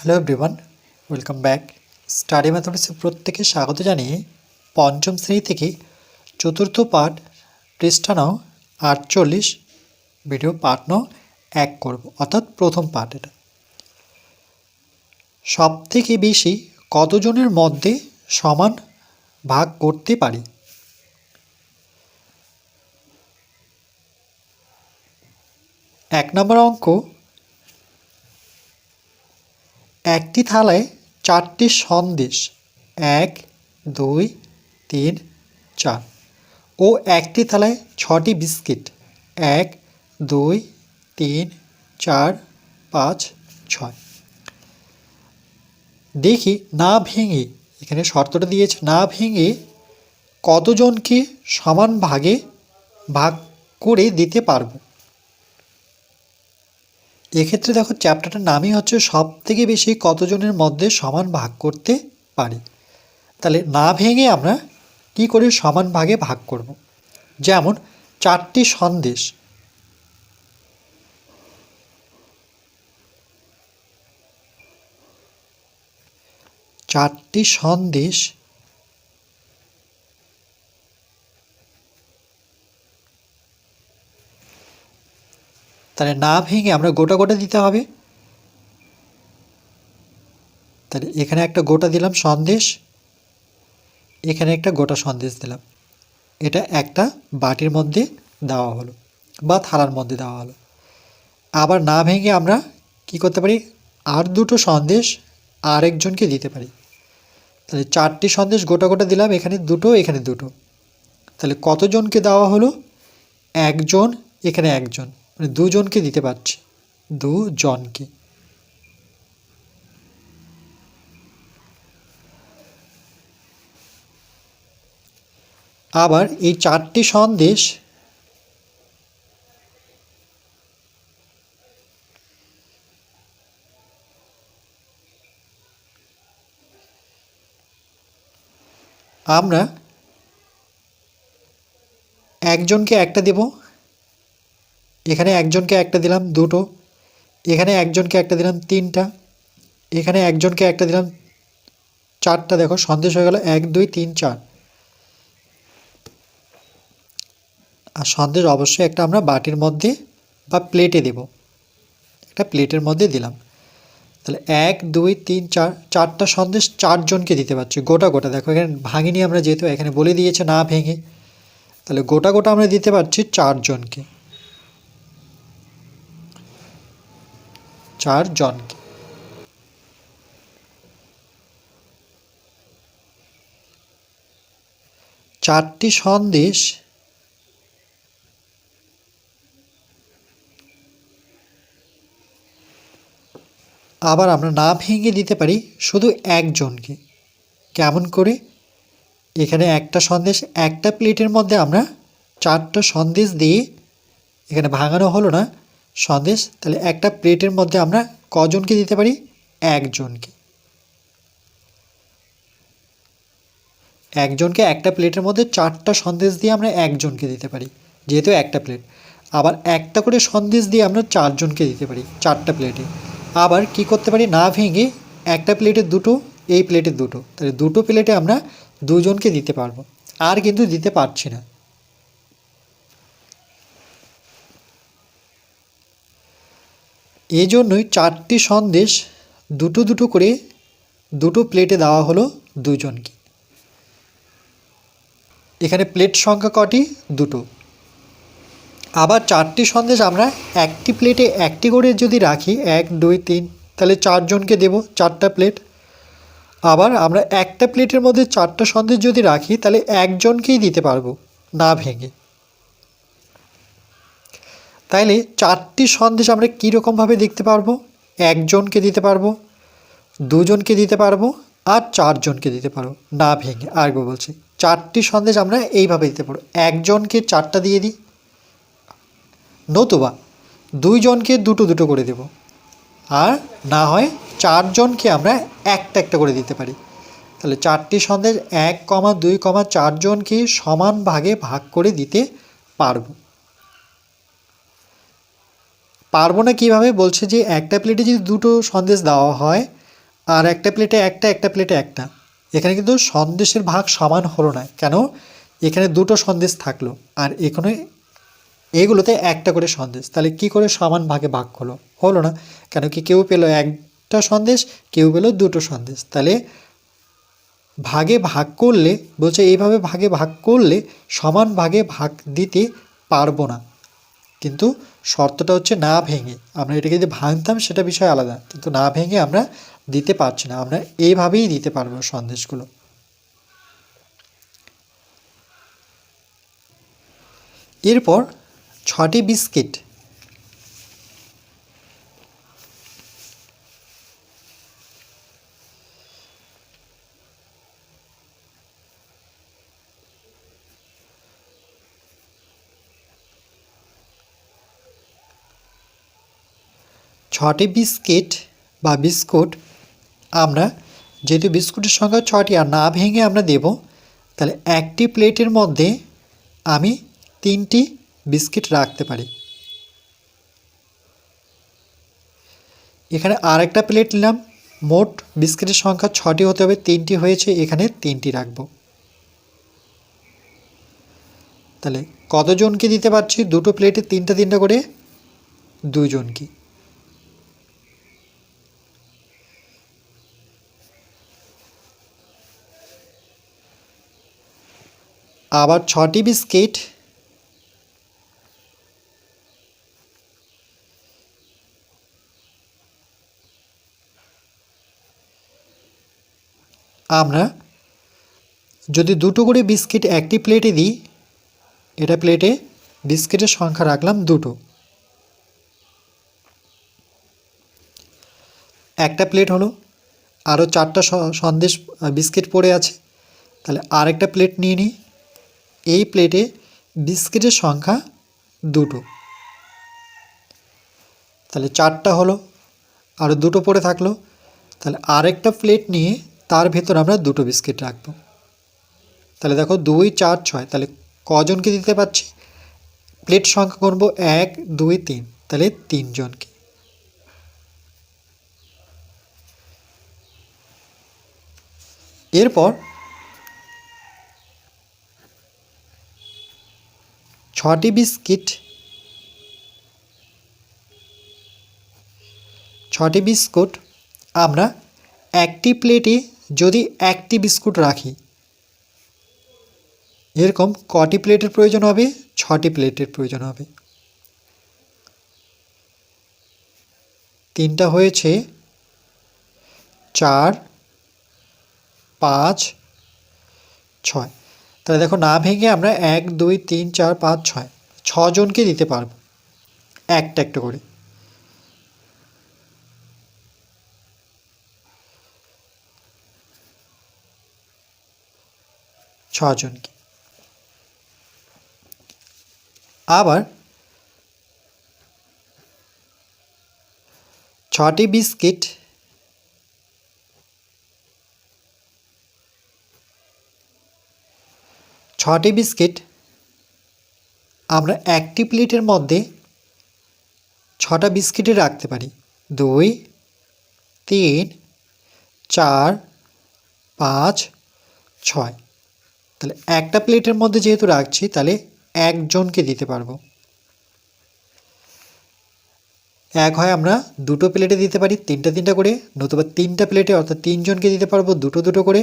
Hello everyone welcome back study ম্যাথমেটিক্সে প্রত্যেকে স্বাগত জানিয়ে পঞ্চম শ্রেণি থেকে চতুর্থ পাঠ পৃষ্ঠা আটচল্লিশ ভিডিও পাঠ নাও এক করব, অর্থাৎ প্রথম পাঠ এটা। সব থেকে বেশি কতজনের মধ্যে সমান ভাগ করতে পারি? এক নম্বর অঙ্ক একটি থালায় চারটি সন্দেশ। এক, দুই, তিন, চার। ও একটি থালায় ছটি বিস্কিট। এক, দুই, তিন, চার, পাঁচ, ছয়। দেখি, না ভেঙে, এখানে শর্তটা দিয়েছে, না ভেঙে কতজনকে সমান ভাগে ভাগ করে দিতে পারব? এক্ষেত্রে দেখো চ্যাপ্টারটার নামই হচ্ছে সব থেকে বেশি কতজনের মধ্যে সমান ভাগ করতে পারি তাহলে না ভেঙে আমরা কি করে সমান ভাগে ভাগ করব। যেমন চারটি সন্দেশ চারটি সন্দেশ তাহলে না ভেঙে আমরা গোটা গোটা দিতে হবে? তাহলে এখানে একটা গোটা দিলাম সন্দেশ, এখানে একটা গোটা সন্দেশ দিলাম। এটা একটা বাটির মধ্যে দেওয়া হলো বা থালার মধ্যে দেওয়া হলো। আবার না ভেঙে আমরা কি করতে পারি? আর দুটো সন্দেশ আরেকজনকে দিতে পারি। তাহলে চারটি সন্দেশ গোটা গোটা দিলাম, এখানে দুটো এখানে দুটো। তাহলে কতজনকে দেওয়া হলো? একজন, এখানে একজন। মানে দুজনকে দিতে পারছি। দুজনকে। আবার এই চারটি সন্দেশ আমরা একজনকে একটা দেব। এখানে একজনকে একটা দিলাম দুটো, এখানে একজনকে একটা দিলাম তিনটা, এখানে একজনকে একটা দিলাম চারটা। দেখো, সন্দেশ হয়ে গেল এক, দুই, তিন, চার। আর সন্দেশ অবশ্যই একটা আমরা বাটির মধ্যে বা প্লেটে দেব। একটা প্লেটের মধ্যে দিলাম। তাহলে এক, দুই, তিন, চার, চারটা সন্দেশ চারজনকে দিতে পারছি, গোটা গোটা। দেখো, এখানে ভাঙিনি আমরা যেহেতু, এখানে বলে দিয়েছে না ভেঙে। তাহলে গোটা গোটা আমরা দিতে পারছি চারজনকে। চারজনকে চারটি সন্দেশ আবার আমরা না ভেঙে দিতে পারি শুধু একজনকে। কেমন করে? এখানে একটা সন্দেশ একটা প্লেটের মধ্যে আমরা চারটা সন্দেশ দিয়ে এখানে ভাঙানো হলো না। সন্দেশ তাহলে একটা প্লেটের মধ্যে আমরা কজনকে দিতে পারি? একজনকে। একজনকে একটা প্লেটের মধ্যে চারটা সন্দেশ দিয়ে আমরা একজনকে দিতে পারি, যেহেতু একটা প্লেট। আবার একটা করে সন্দেশ দিয়ে আমরা চারজনকে দিতে পারি, চারটা প্লেটে। আবার কি করতে পারি? না ভেঙে একটা প্লেটে দুটো, এই প্লেটে দুটো। তাহলে দুটো প্লেটে আমরা দুজনকে দিতে পারব। আর কিন্তু দিতে পারছি না। এই জন্যই চারটি সন্দেশ দুটো দুটো করে দুটো প্লেটে দেওয়া হলো দুজনকে। এখানে প্লেট সংখ্যা কটি? দুটো। আবার চারটি সন্দেশ আমরা একটি প্লেটে একটি করে যদি রাখি, এক, দুই, তিন, তাহলে চারজনকে দেব, চারটা প্লেট। আবার আমরা একটা প্লেটের মধ্যে চারটা সন্দেশ যদি রাখি, তাহলে একজনকেই দিতে পারব, না ভেঙে। তাইলে চারটি সন্দেশ আমরা কীরকমভাবে দেখতে পারব? একজনকে দিতে পারব, দুজনকে দিতে পারব, আর চারজনকে দিতে পারব। না ভেঙে, আরেকবার বলছি, চারটি সন্দেশ আমরা এইভাবে দিতে পারব। একজনকে চারটা দিয়ে দিই, নতুবা দুইজনকে দুটো দুটো করে দেব, আর না হয় চারজনকে আমরা একটা একটা করে দিতে পারি। তাহলে চারটি সন্দেশ এক কমা দুই কমা চারজনকে সমান ভাগে ভাগ করে দিতে পারব। পারব না কীভাবে? বলছে যে একটা প্লেটে যদি দুটো সন্দেশ দেওয়া হয়, আর একটা প্লেটে একটা একটা প্লেটে একটা, এখানে কিন্তু সন্দেশের ভাগ সমান হলো না। কেন? এখানে দুটো সন্দেশ থাকল, আর এখানে এগুলোতে একটা করে সন্দেশ। তাহলে কি করে সমান ভাগে ভাগ হলো? হলো না। কেন কি কেউ পেল একটা সন্দেশ, কেউ পেল দুটো সন্দেশ। তাহলে ভাগে ভাগ করলে, বলছে এইভাবে ভাগে ভাগ করলে সমান ভাগে ভাগ দিতে পারব না। কিন্তু শর্তটা হচ্ছে না ভেঙে। আমরা এটাকে যদি ভাঙতাম, সেটা বিষয় আলাদা। কিন্তু না ভেঙে আমরা দিতে পারছি না। আমরা এইভাবেই দিতে পারব সন্দেশগুলো। এরপর ছটি বিস্কিট। ছটি বিস্কিট বা বিস্কুট আমরা, যেহেতু বিস্কুটের সংখ্যা ছটি আর না ভেঙে আমরা দেব, তাহলে একটি প্লেটের মধ্যে আমি তিনটি বিস্কিট রাখতে পারি। এখানে আরেকটা প্লেট নিলাম। মোট বিস্কিটের সংখ্যা ছটি হতে হবে, তিনটি হয়েছে, এখানে তিনটি রাখব। তাহলে কতজনকে দিতে পারছি? দুটো প্লেটে তিনটা তিনটা করে দুজনকে আবার ছটি বিস্কিট। আমরা যদি দুটো করে বিস্কিট একটি প্লেটে দিই, এটা প্লেটে বিস্কিটের সংখ্যা রাখলাম দুটো। একটা প্লেট হলো আরও চারটা সন্দেশ বিস্কিট পড়ে আছে, তাহলে আরেকটা প্লেট নিয়ে নিই। এই প্লেটে বিস্কিটের সংখ্যা দুটো। তাহলে চারটা হলো, আর দুটো পড়ে থাকল, তাহলে আরেকটা প্লেট নিয়ে তার ভেতর আমরা দুটো বিস্কিট রাখব। তাহলে দেখো দুই, চার, ছয়, তাহলে কজনকে দিতে পারছি? প্লেট সংখ্যা করব এক, দুই, তিন, তাহলে তিনজনকে। এরপর ছটি বিস্কিট। ছটি বিস্কুট। আমরা একটি প্লেটে যদি একটি বিস্কুট রাখি, এরকম কটি প্লেটের প্রয়োজন হবে? ছটি প্লেটের প্রয়োজন হবে। তিনটা হয়েছে চার, পাঁচ, ছয়। তাহলে দেখো, না ভেঙে আমরা এক, দুই, তিন, চার, পাঁচ, ছয়, ছজনকে দিতে পারব। একটা একটা করে। ছজনকে। আবার ছটি বিস্কিট ছটি বিস্কিট, আমরা একটি প্লেটের মধ্যে ছটা বিস্কিটে রাখতে পারি। দুই, তিন, চার, পাঁচ, ছয়। তাহলে একটা প্লেটের মধ্যে যেহেতু রাখছি, তাহলে একজনকে দিতে পারব। এক হয় আমরা দুটো প্লেটে দিতে পারি, তিনটা তিনটা করে, নতুবা তিনটা প্লেটে অর্থাৎ তিনজনকে দিতে পারব দুটো দুটো করে,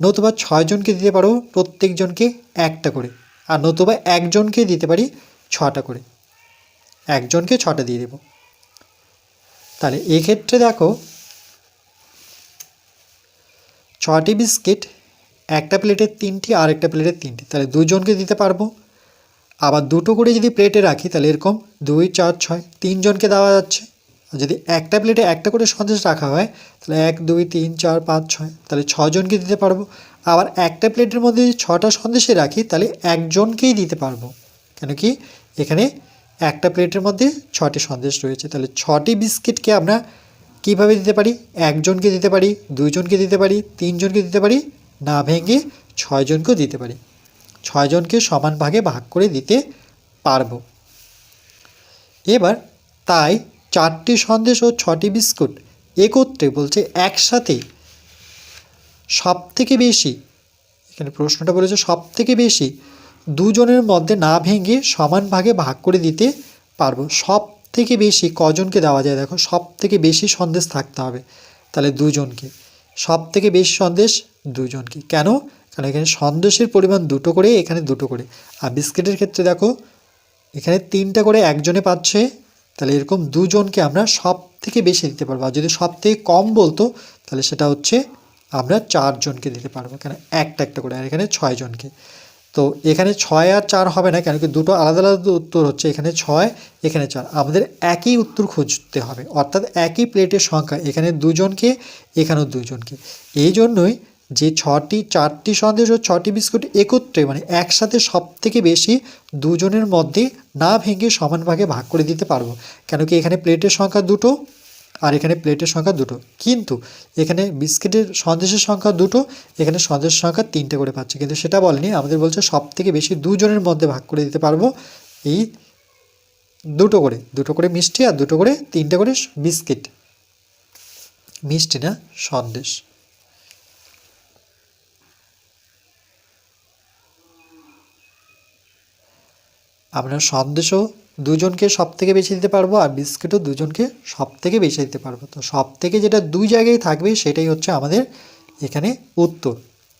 নতুবা ছয়জনকে দিতে পারব প্রত্যেকজনকে একটা করে, আর নতুবা একজনকে দিতে পারি ছটা করে। একজনকে ছটা দিয়ে দেব। তাহলে এক্ষেত্রে দেখো, ছটি বিস্কিট, একটা প্লেটের তিনটি আর একটা প্লেটের তিনটি, তাহলে দুজনকে দিতে পারব। আবার দুটো করে যদি প্লেটে রাখি, তাহলে এরকম দুই, চার, ছয়, তিনজনকে দেওয়া যাচ্ছে। আর যদি একটা প্লেটে একটা করে সন্দেশ রাখা হয়, তাহলে এক, দুই, তিন, চার, পাঁচ, ছয়, তাহলে ছজনকে দিতে পারব। আবার একটা প্লেটের মধ্যে যদি ছটা সন্দেশে রাখি, তাহলে একজনকেই দিতে পারব। কেন কি? এখানে একটা প্লেটের মধ্যে ছটি সন্দেশ রয়েছে। তাহলে ছটি বিস্কিটকে আমরা কীভাবে দিতে পারি? একজনকে দিতে পারি, দুইজনকে দিতে পারি, তিনজনকে দিতে পারি, না ভেঙে ছয়জনকেও দিতে পারি। ছয়জনকে সমান ভাগে ভাগ করে দিতে পারব। এবার তাই চারটি সন্দেশ ও ছটি বিস্কুট একত্রে বলছে একসাথে সব থেকে বেশি, এখানে প্রশ্নটা বলেছে সব থেকে বেশি দুজনের মধ্যে না ভেঙে সমান ভাগে ভাগ করে দিতে পারব। সব থেকে বেশি কজনকে দেওয়া যায়? দেখো সব থেকে বেশি সন্দেশ থাকতে হবে। তাহলে দুজনকে। সব থেকে বেশি সন্দেশ দুজনকে। কেন? কারণ এখানে সন্দেশের পরিমাণ দুটো করে, এখানে দুটো করে। আর বিস্কিটের ক্ষেত্রে দেখো, এখানে তিনটা করে একজনে পাচ্ছে, তাহলে এরকম দুজনকে আমরা সব থেকে বেশি দিতে পারব। আর যদি সব থেকে কম বলতো, তাহলে সেটা হচ্ছে আমরা চারজনকে দিতে পারব, কেন? একটা একটা করে, আর এখানে ছয়জনকে। তো এখানে ছয় আর চার হবে না, কেন কি দুটো আলাদা আলাদা উত্তর হচ্ছে, এখানে ছয়, এখানে চার। আমাদের একই উত্তর খুঁজতে হবে, অর্থাৎ একই প্লেটের সংখ্যা, এখানে দুজনকে, এখানেও দুজনকে। এই জন্যই যে ছটি, চারটি সন্দেশ ও ছটি বিস্কুট একত্রে মানে একসাথে সব থেকে বেশি দুজনের মধ্যে না ভেঙে সমান ভাগে ভাগ করে দিতে পারব। কেন কি এখানে প্লেটের সংখ্যা দুটো আর এখানে প্লেটের সংখ্যা দুটো। কিন্তু এখানে বিস্কিটের সন্দেশের সংখ্যা দুটো, এখানে সন্দেশের সংখ্যা তিনটে করে পাচ্ছে। কিন্তু সেটা বলেনি, আমাদের বলছে সব থেকে বেশি দুজনের মধ্যে ভাগ করে দিতে পারব এই দুটো করে। দুটো করে মিষ্টি আর দুটো করে তিনটে করে বিস্কিট। মিষ্টি না সন্দেশ। আমরা সন্দেশও দুজনকে সব থেকে বেছে দিতে পারব আর বিস্কিটও দুজনকে সব থেকে বেছে দিতে পারব। তো সব থেকে যেটা দুই জায়গায় থাকবে সেটাই হচ্ছে আমাদের এখানে উত্তর।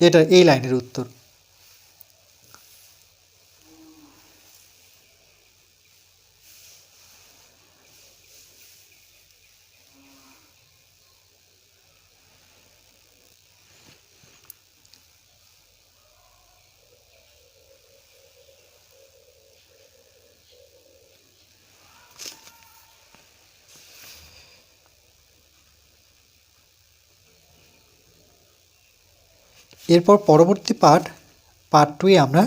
এটা এই লাইনের উত্তর। এরপর পরবর্তী পাঠ পার্ট টুয়ে আমরা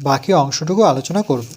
বাকি অংশটুকু আলোচনা করব।